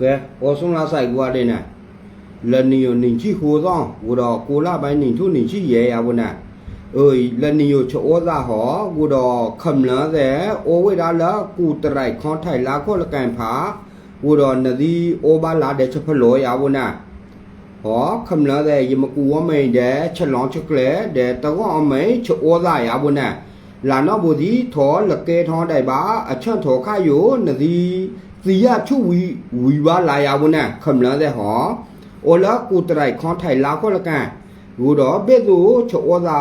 ကဲအောဆုံးလာဆိုင်ကွာတဲ့နဲ့လနီယိုနင်ချိဟိုသောဝတော့ကိုလာပိုင်းနင်ထုနင်ချိရဲရဝနာเอ้ยလနီယိုချောသာဟောဝတော့ခမလန်းတဲ့အိုဝေဒါလာကူတရိုက်ခွန်ထိုင်လာခေါ်လကန်ဖာဝတော့နဒီအိုဘာလာတဲ့ချဖလောရဝနာဟောခမလန်းတဲ့ယမကူဝမိန်တဲ့ချက်လောင်းချက်ကလေတဲ့တော့အမိန်ချောသာရဝနာလာနော်ဘူဒီထောလကဲထောတိုင်ပါအချွတ်ထောခါယိုနဒီစီရချုဝီဝီပါလာရဝ สียาชูวีวีวาลายาวนะคำละแต่หอโอละกูตรายของไทยลาวก็ละกันกูดอเบดูชอวซา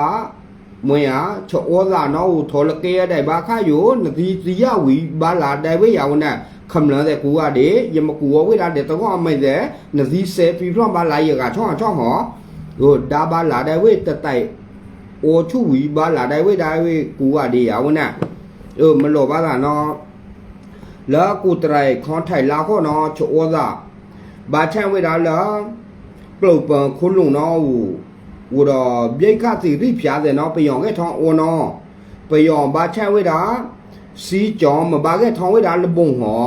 เมื่อชอวซาเนาะโทรเกียได้บาค่าอยู่นาทีสียาวีบาลาได้ไว้ยาวนะคำละแต่กูว่าเดยมกูว่าเวลาเด็กต้องเอาไม่แต่นาทีเซฟีพร้อมบาลายอย่างช่องช่องหอกูดาบาลาได้เว้แต่ไตโอชูวีบาลาได้เว้ได้เว้กูว่าเดียวนะเออมันหลบบ้าล่ะเนาะ လာကူတရိုင်ခွန်ထိုင်လာခေါနော်ချောဩဇာဘာချန်ဝေဒါလာပလုတ်ပန်ခုလုံနော်ဝတော့မြိတ်ခစီရိဖျားတယ်နော်ပယောင်ကဲထောင်းအော်နော်ပယောင်ဘာချန်ဝေဒါစီကြောမဘာကဲထောင်းဝေဒါလပုံဟော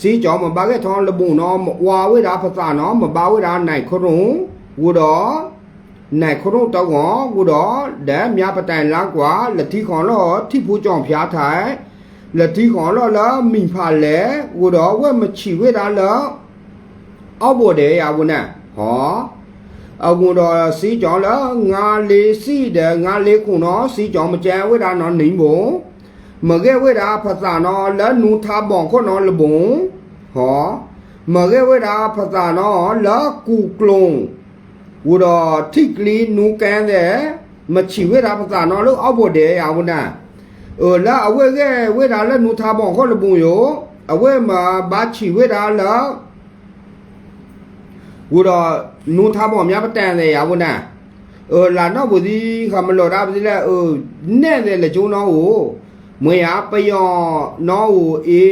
စီကြောမဘာကဲထောင်းလပုံနော်ဝါဝေဒါဖသနော်မဘာဝေဒါနိုင်ခရုံဝတော့နိုင်ခရုံတော့ဟောဝတော့ဒဲမြပတိုင်လာကွာလက်တီခွန်လောထိဖူးကြောင်ဖျားထိုင် လက်တီခွန်လောလာမိဖာလဲဝတော့ဝဲမချီဝေဒါလောအောက်ပေါ်တယ်ရဝနာဟောအကူတော်စီကြောင်းလားငါလေးစီတယ်ငါလေးခုနော်စီကြောင်းမကြံဝိဒါနော်နေဘုံမကဲဝိဒါဖသနော်လဲနူထားဘောင်ခုနော်လဘုံဟောမကဲဝိဒါဖသနော်လာကူကလုံးဝတော်ထိကလီနူကန်တဲ့မချီဝိဒါဖသနော်လို့အောက်ဖို့တယ်ရဝနာ เออละအဝဲကဲဝိဒါလဲနူထားဘောင်ခုလဘုံယောအဝဲမှာဘာချီဝိဒါလား ဝတော့နူထားပေါ်များပတန်တယ်ရဘူးနာเออလာတော့ဘူးဒီခမလော်တာပြီလေเออနဲ့တယ်လေကျုံတော့ကိုမွေအားပယောနော်ကိုအေ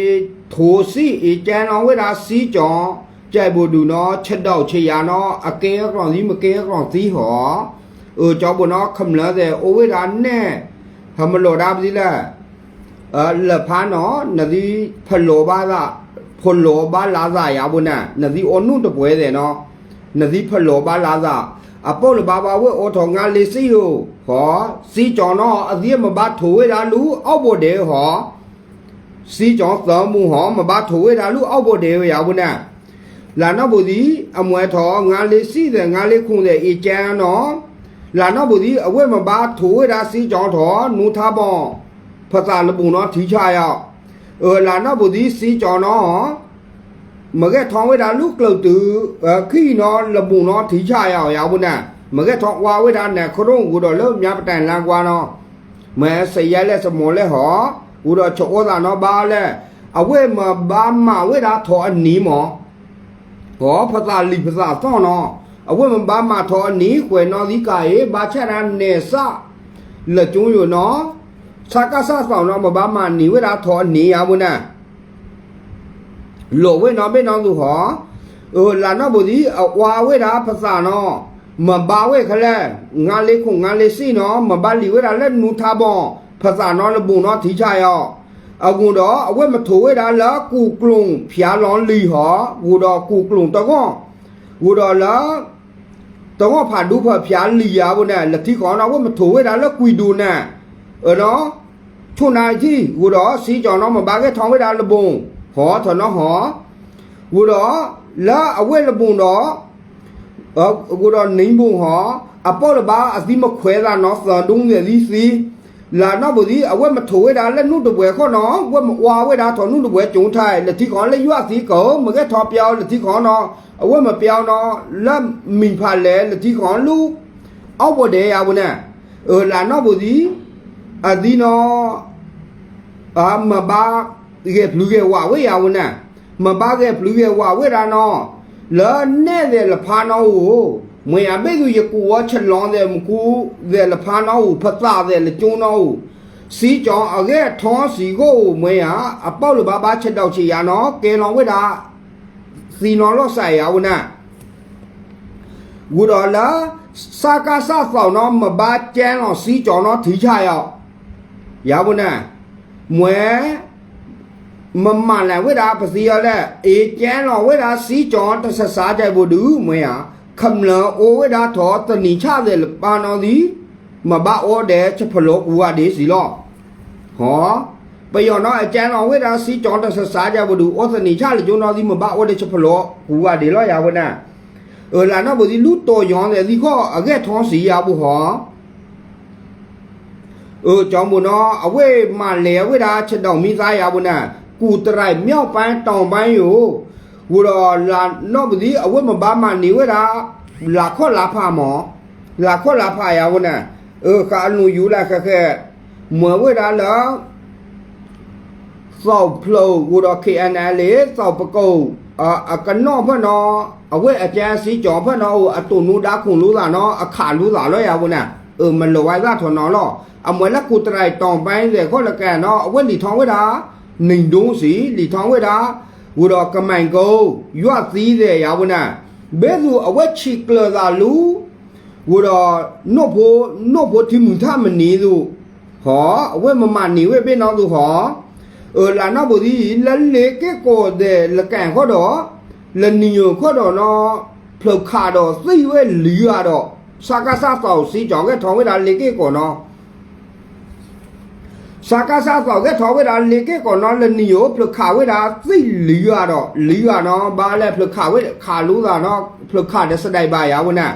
ထိုစီအေကျန်တော်ဝိတာစီကြောင်ကြိုက်ဘူးဒူနော်ချက်တော့ချေရနော်အကဲကောင်စီမကဲကောင်စီဟောเออကြောက်ဘူးနော်ခမလာတဲ့အိုဝိတာနဲ့ခမလော်တာပြီလေအလဖာနော်နဒီဖလောပါကဖလောပါလာစာ ရဘူးနာနဒီအနုတပွဲတယ်နော်နဒီဖလောပါလာသာအပုတ်လဘာဘာဝဲအော်ထောငါလေးစီဟိုဟောစီကြောင်တော့အဒီမဘထိုဝဲတာလူအောက်ပေါ်တယ်ဟောစီကြောင်သောမှုဟောမဘထိုဝဲတာလူအောက်ပေါ်တယ်ရဘူးနာလာတော့ဘူးဒီအမွဲထောငါလေးစီတဲ့ငါလေးခုံတဲ့အေကျန်းတော့ လာနဘူဒီအဝဲမဘာထိုးရာစီကြောင်းတော်နူသာဘောဖသာလပုံနော်ထီချရောက်အလာနဘူဒီစီကြောင်းနော်မကဲထောင်းဝဲတာလူကလုတ်တူခီနော်လပုံနော်ထီချရောက်ရောက်ဘုနာမကဲထောင်းဝါဝဲတာနဲ့ခရုံကိုတော့လောမြပတန်လန်ကွာနော်မဲဆရဲလက်စမောလက်ဟောဦးတော့ချောသာနော်ဘာလဲအဝဲမဘာမဝဲတာထော်အနီးမောဘောဖသာလီဖသာသောနော် အဝဲမဘာမထောအနီးကွယ်နော်ဒီကာရေဘာချက်ရနေစလက်ကျုံးရနော်စကားဆဆောင်နော်မဘာမနီဝဲတာထောအနီးရဘူးနာလိုဝဲနော်ဘေနော်သူဟောဟိုလာနော်ဘူဒီအဝါဝဲတာဖစာနော်မဘာဝဲခလဲငါလေးခုငါလေးစီနော်မဘာလီဝဲတာလက်နူထားဘောဖစာနော်လပုံနော်ထီချရောအကူတော့အဝဲမထိုဝဲတာလာကူကလုံဖျားလွန်လီဟောဘူတော့ကူကလုံတော့ကောဘူတော့လာ တော့ဖာဒူဖဖျားလီရဘူးနဲ့လက်တီခေါနော်ဝဲမထိုဝဲတာလက်ကွီဒူနဲ့အဲ့တော့ထုံနိုင်ကြီးဘူတော့စီကြောင်တော့မဘာကဲထောင်းဝဲတာလပုံဟောထနော်ဟောဝတော့လာအဝဲလပုံတော့အကူတော့နေဘုံဟောအပေါ်လဘာအစီမခွဲတာနော်သံတုံးရလီစီ လာနောက်ဘူးဒီအဝက်မထိုးဝဲတာလက်နှုတ်တပွဲခေါ်နော်ဝက်မဝါဝဲတာထော်နှုတ်တပွဲကျုံထားလက်တိခေါ်လက်ရွစီကောမကဲထော်ပြောင်းလက်တိခေါ်နော်အဝက်မပြောင်းနော်လက်မင်ဖာလဲလက်တိခေါ်လူအောက်ပေါ်တယ်ရဘူးနဲ့လာနောက်ဘူးဒီအဒီနော်အာမဘာရဲ့ဘလူးရဲ့ဝါဝဲရဘူးနဲ့မဘာရဲ့ဘလူးရဲ့ဝါဝဲတာနော်လဲနဲ့တယ်လဖာနော်ဟို မွေအဘေသူရကူဝချက်လောင်းတယ်မကူတယ်လဖာနော်ကိုဖတ်သားတယ်လကျုံနော်ကိုစီကြောင်အကဲထောင်းစီကိုမွေဟာအပေါက်လဘာဘာချက်တော့ချီရနော်ကဲလောင်ဝေတာစီနော်လော့ဆိုင်ရဝနာဝူတော်လာစာကာစာဆောင်နော်မဘာကျန်းတော့စီကြောင်နော်ထီချရောက်ရဝနာမွဲမမလန်ဝိဒါပစီရလက်အေကျန်းတော်ဝိဒါစီကြောတဆဆာကြဘူးဒူမွေဟာ ခမလအိုဝိဒါထောတနိချတဲ့ပါနော်ဒီမဘအိုတဲ့ချဖလောကူဝဒီစီလောဟောပယောနော်အကျန်းတော်ဝိဒါစီကြောတဆဆာကြဘူးဒူဩသနိချလေကျုံတော်ဒီမဘအိုတဲ့ချဖလောကူဝဒီလောရဝနာเออလာနော်ဘူးဒီလူတော်ယောင်းတဲ့ဒီခောအကဲထောင်းစီရဘူးဟော เออကြောင့်ဘုနော်အဝေးမှလဲဝေးတာချက်တော့မိသားရဘူးနာကူတရိုက်မြောက်ပိုင်းတောင်ပိုင်းယူဝူတော့လာတော့ပဒီအဝေးမဘာမှနေဝေးတာလာခော့လာ กูรอลานอกดีเอาไว้มาบ้ามานี่เวลาลาข้อลาพาหมอลาข้อลาพายาวน่ะเออการนูอยู่ละแค่แค่เหมือนเวลาแล้วสอบโผล่กูรอเคอันเลสอบประกูอ่ากันนอกพ่อนอเอาไว้อาจารย์สีจอพ่อนออตุนูดาคุรู้ละเนาะขาดรู้ละแล้วยาวน่ะเออมันลอยละถอนนอลอเอาเหมือนละกูตรายตองไปเดี๋ยวข้อละแกเนาะเอาไว้หลีท้องไว้ดาหนึ่งดวงสีหลีท้องไว้ดา ဝူတော့ကမိုင်ကိုရွတ်သီးတဲ့ရဘူးနာဘဲသူအဝဲချီကလသာလူဝူတော့နော့ဖို့နော့ဖို့တိမူသမနီသူဟောအဝဲမမနေဝဲပဲနော်သူဟောเออလာနော်ဘူဒီလလေကေကိုတဲ့လကန်ခေါ်တော့လနီယိုခေါ်တော့နော်ဖလောက်ခါတော့သိဝဲလီရတော့စာကစားတော့စီကြောင်ကထောင်းဝဲတာလေကေကိုနော် စာကစားတော့ကထောဝဲတာလေကေကောနော်လနီယိုဖလခါဝဲတာသိလီရတော့လီရနော်ဘာလဲဖလခါဝဲခါလူးတာနော်ဖလခါတဲ့စတိုင်ပါရဝနာ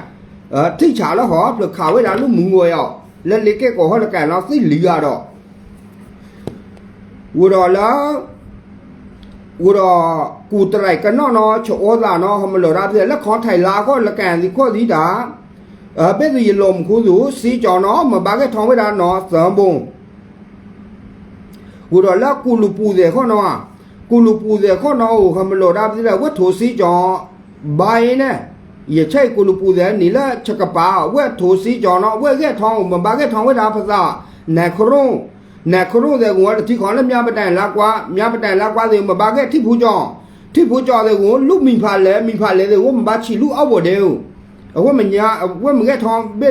အဲထိချာလို့ဟောဖလခါဝဲတာလူမူငွေရောက်လဲလေကေကောဟောလကန်နော်သိလီရတော့ဝရလာဝရကူတရိုက်ကနော်နော်ချောတာနော်ဟမလောရာပြလက်ခေါ်ထိုင်လာကောလကန်ဒီခောဒီတာအဲပဲဒီလ ோம் ခုစုစီကြောင်နော်မဘာကထောင်းဝဲတာနော်သံဘုံ ဝရလာကူလူပူတဲ့ခေါနော်ကူလူပူတဲ့ခေါနော်ဟမလောဒါပြတဲ့ဝတ်ထိုစီကြောင့်ဘိုင်းနဲ့ရချိုက်ကူလူပူတဲ့နီလာချက်ကပါဝတ်ထိုစီကြောင့်နော်ဝက်ကဲထောင်းမဘာကဲထောင်းဝတာဖစားနခရုံနခရုံတဲ့ကောတိခေါ်လည်းမြပတိုင်လာကွာမြပတိုင်လာကွာတဲ့မဘာကဲထိဖူးကြောင့်ထိဖူးကြောင့်တဲ့ကိုလူမိဖာလဲမိဖာလဲတဲ့ကိုမဘာချီလူအောက်ဝတဲ့အဝတ်မညာအဝတ်မကဲထောင်းဘ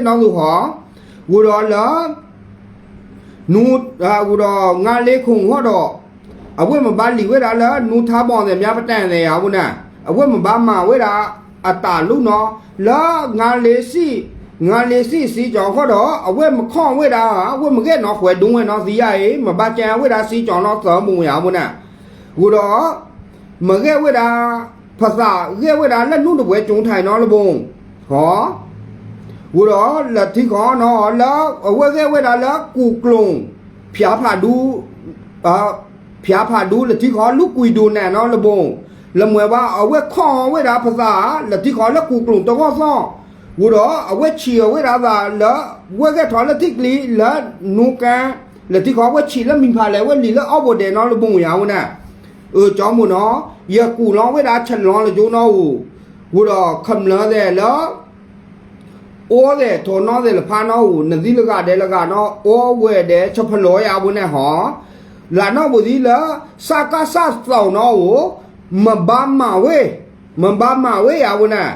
စ်နောက်လို့ဟောဝရလာနူအာကူတော့ငါလေးခုံဟောတော့အဝဲမပါလီဝဲတာလားနူထားပေါင်းတယ်မြပတန်တယ်ရဘူးနာအဝဲမပါမဝဲတာအတာလူနော်လာငါလေးစီငါလေးစီစီကြောင်ဟောတော့အဝဲမခေါန့်ဝဲတာအဝဲမကဲနော်ခွဲဒုံးဝဲနော်စီရရေမပါကြံဝဲတာစီကြောင်တော့သမုံရဘူးနာကူတော့မကဲဝဲတာဖစာကဲဝဲတာလက်နုတပွဲကျုံထိုင်နော်လဘုံဟော ဝရလတိခောနောလာဝဇေဝဒါလာကုကလုံဖျားဖာဒူအာဖျားဖာဒူလတိခောလူကွီဒူနဲ့နော်လဘုံလမွေပါအဝက်ခွန်ဝဲတာဖစာလတိခောလကုကလုံတော့ဆောဝရအဝက်ချီဝဲတာသာလဝဲကထော်လတိကလီလနုကန်လတိခောဝက်ချီလမင်ဖာလဲဝဲလီလအော့ဘော်တယ်နော်လဘုံရအောင်နဲ့အဲကြောင့်မနော်ယကူလောင်းဝဲတာချက်လောင်းလကြုံတော့ဝရခမလာတယ်လား အိုးတဲ့ထော်နော်တဲ့လဖာနော်ကိုနဒီလကတဲ့လကနော်အိုးဝဲတဲ့ချဖလောရဘူးနဲ့ဟောလာနော်ဘူးဒီလာစကားဆတ်ဆောင်နော်ကိုမဘာမဝဲမဘာမဝဲရဘူးနဲ့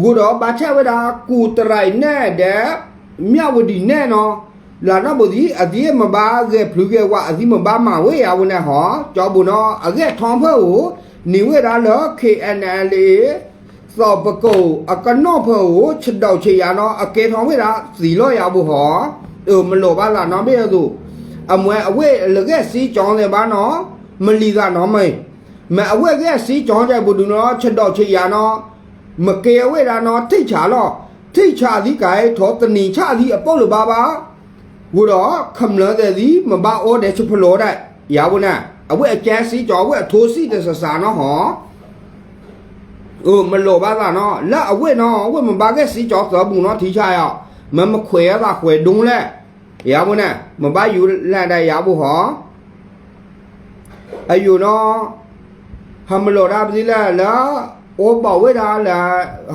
ဂူတော့ဘာချက်ဝဲတာကူတရိုင်နဲ့တဲ့မြဝဒီနဲ့နော်လာနော်ဘူးဒီအဒီမဘာကဖလူကဝအဒီမဘာမဝဲရဘူးနဲ့ဟောကြောဘူးနော်အကဲထောင်းဖွဲ့ကိုနေဝဲတာလော KNL သောပကောအကနော့ဖောချတောက်ချေရနော်အကဲထောင်းဝဲတာစီလော့ရဘူးဟောเออမလောပါလားနော်ဘေသူအမွဲအဝဲလကဲစီကြောင်းတယ်ပါနော်မလီကနော်မေမအဝဲကဲစီကြောင်းကြဘူးဒူနော်ချတောက်ချေရနော်မကေဝဲတာနော်ထိတ်ချလော့ထိတ်ချသည်ကဲထောတနီချသည်အပုတ်လပါပါဝတော့ခမလတဲ့သည်မဘာအောတဲ့ချဖလောတဲ့ရဘူးနာအဝဲအကျန်းစီကြောင်းဝဲအထိုးစီတဲ့ဆဆာနော်ဟော เออมันโลบ้าซะเนาะละอเวเนาะอเวมันบาแกสีจอสอบุเนาะทีชายอ่ะมันมาขวยซะขวยดุงแหละยาบ่น่ะมันบาอยู่แลได้ยาบ่หออายุเนาะหำมโลดาบสิละแล้วโอ้บ่เวดาละ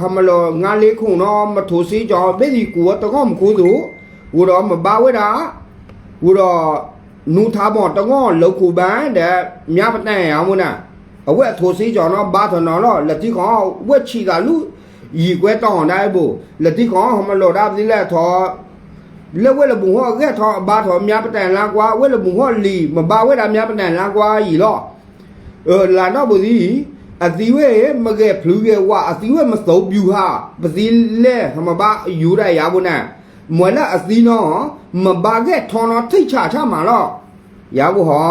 หำมโลงาเลคุเนาะมาถูสีจอเบดีกูตะก้อมกูดูอูรอมันบาเวดาอูรอนูทาบ่ตะก้อลกกูบ้านเดะมะปะแน่ยาบ่น่ะ အဝက်ထိုစီကြောင့်တော့ဘာထနော်တော့လက်တိကောင်ဝက်ချီကလူရီကွဲတောင်းတိုင်းဘူးလက်တိကောင်ဟမလောဒါပစီလက်ထောလက်ဝက်လဘူဟောကဲထောဘာထောမြပတန်လာကွာဝက်လဘူဟောလီမဘာဝက်တာမြပတန်လာကွာရီတော့ เออลานอบุดีအသီဝဲမကဲဖလူကဲဝါအသီဝဲမစုံပြူဟာပစီလဲဟမဘာယူရရဘူးနာမွဲလာအသီနောမဘာကဲထော်နော်ထိတ်ချချမှာတော့ရဘူးဟော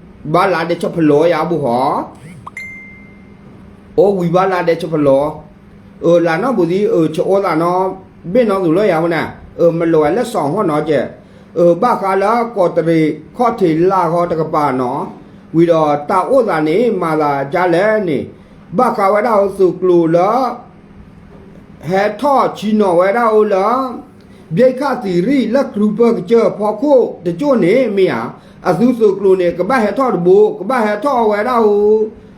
ờ biết nó tụi nó giàu nè ừ chọn bộ nó lấy giờ của với đã chân nó xí chọn một thủ phát ra để ba để là pha nó u mới à cầm nữa để ô bảo là cái gà xí cô ô quỷ ba là để cho phần lỗ ya bu hỏ ô quỷ ba là để cho phần lỗ ừ là nó bù đi ừ chỗ là nó biết nó tụi nó giàu nè ừ mà lỗ là sòng hoa nó chứ ừ ba khá là có thể có thể là có thể bà nó ဝီတော့တာဥဒာနေမာလာကြလဲနေဘခဝဒါစုကလူလာဟဲထောချီနောဝဒါဥလာမြိ တ်ခတိရီလက်ကလူပကကြဖောခုတကြွနေမီယာအစုစုကလူနေကဘဟဲထောတဘူကဘဟဲထောဝဒါဥ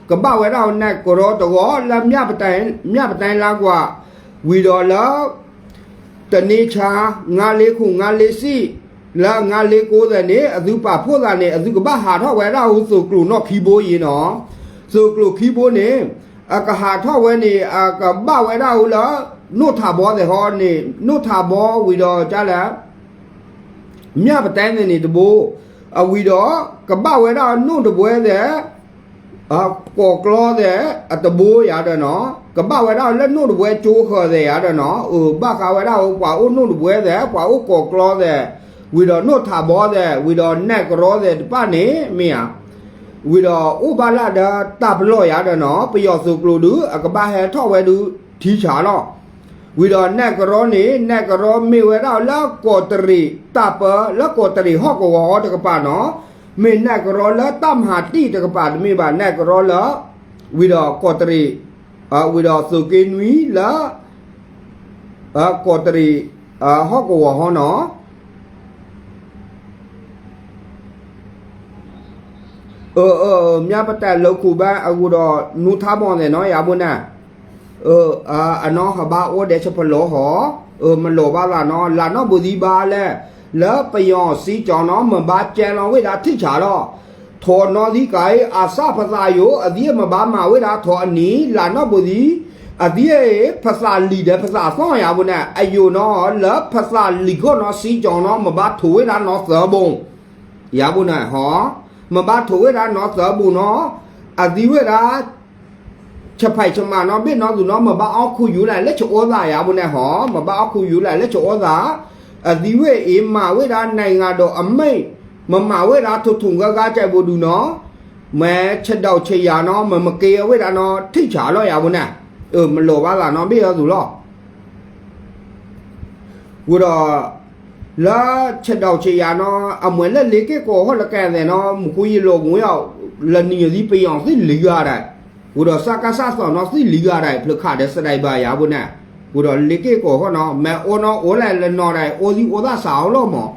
ကဘဝဒါနက်ကိုရောတကောလမြပတိုင်မြပတိုင်လာကွာဝီတော်လာတနေချာငါလေးခုငါလေးစီလာငါလေး90နေအသူပါဖို့တာနေအသူကဘာဟာထောဝဲရာဟုဆိုကလူနော်ခီဘိုးရင်နော်ဆိုကလူခီဘိုးနေအကဟာထောဝဲနေအကဘဝဲရာဟုလာ နုထာဘောတဲ့ဟောနေနုထာဘောဝီတော့ကြလားမြပတိုင်းနေတဘူအဝီတော့ကဘဝဲရာနုတပွဲတဲ့အကောကလောတဲ့အတဘူရတယ်နော်ကဘဝဲရာလက်နုတပွဲကျိုးခေါ်တဲ့ရတယ်နော်ဟိုဘခဝဲရာဟိုကွာဥနုတပွဲတဲ့ကွာဥကောကလောတဲ့ဝီတော်နှုတ်ထာဘောတဲ့ဝီတော်နက်ကရောတဲ့တပနေမင်းဟာဝီတော်ဥပါလဒတပလော့ရတဲ့နော်ပယောစုကလူဒူအကဘာဟဲထော့ဝဲဒူထီချာတော့ ဝီတော်နက်ကရောနေနက်ကရောမေဝဲတော့လောက်ကောတရီတပလောက်ကောတရီဟော့ကောဟောတကပနော်မေနက်ကရောလတမဟာတိတကပတမေပါနက်ကရောလဝီတော်ကောတရီအဝီတော်စုကေနွီလာအကောတရီအဟော့ကောဟောနော် เออเออမြတ်ပတက်လောက်ခုပါအခုတော့နူထားပေါ်တယ်နော်ရဘူးနာเ อออ่าအနောဟဘာအိုတဲ့ချပလောဟောเออမလောပါလားနော်လာနော်ဘူဒီပါလဲလောပယောစီကြောင်နော်မဘာကျန်လောဝိဒါထိချာတော့ထော်နော်ဒီကိုင်အာစဖသာယောအဒီမဘာမဝိဒါထော်အနီလာနော်ဘူဒီအဒီဖစာလီတဲ့ဖစာဆောင်းရဘူးနာအယိုနော်လောဖစာလီကိုနော်စီကြောင်နော်မဘာထိုဝိဒါနော်သဘုံရဘူးနာဟော မဘာထိုဝဲတာနော်သဘူးနော်အဒီဝဲတာ ချက်ဖိုက်ချမနော်ဘိနော်သူနော်မဘာအောက်ခုယူလိုက်လက်ချဩသာရဘူးနဲ့ဟောမဘာအောက်ခုယူလိုက်လက်ချဩသာအဒီဝဲအေးမဝဲတာနိုင်ငံတော်အမိတ်မမဝဲတာထုထုံကကားကြိုက်ဖို့ဒူနော်မဲချက်တော့ချေရနော်မမကေဝဲတာနော်ထိချာတော့ရဘူးနဲ့เออမလောပါလားနော်ဘိရောသူလောဝတော့ လာချက်တော့ချေရနော်အမွေလက်လေးကကိုဟောလကန်တယ်နော်မကူရီလောငွေရောက်လနီရီပေအောင်သိလီရတဲ့ ဟိုတော့စကားဆာဆောနော်သိလီရတဲ့ဖလခတဲ့စတိုင်ပါရဘူးနဲ့ဟိုတော့လေးကကိုဟောနော်မဲအောနော်အိုလိုက်လနော်တဲ့အိုစီအိုသာစာအောင်လို့မော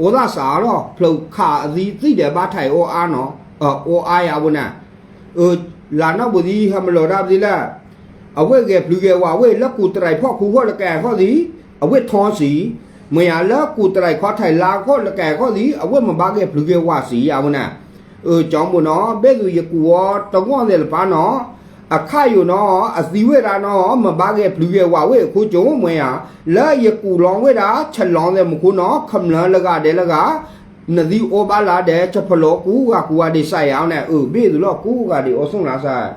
အိုသာစာတော့ဖလခအစီသိတယ်ဘာထိုင်အိုအားနော်အော်အိုအားရဘူးနဲ့ဟိုလာနော်ဘူးဒီဟမလောဒါပြီလားအဝဲကဘလူကဝဝဲလက်ကူတရိုင်ဖော့ခုဟောလကန်ဟောဒီအဝဲထောစီ မရလာကူတရိုက်ခေါ်ထိုင်လာခေါ်လကဲခေါ်ဒီအဝတ်မပါခဲ့ဘလူကေဝါစီရဝနာเออ ကြောင်းမနောပဲသူယကူဝတကွန်တယ်ပါနောအခါယူနောအစီဝဲတာနောမပါခဲ့ဘလူးရဲ့ဝဝဲကိုကြုံမွေးရလဲယကူလောင်းဝဲတာချက်လောင်းတယ်မကူနောခမလန်လကတယ်လကနဒီအိုပါလာတဲ့ချက်ဖလောကူကကူကဒီဆိုင်အောင်နဲ့အူပြီသူလောကူကဒီအဆုံလာဆိုင်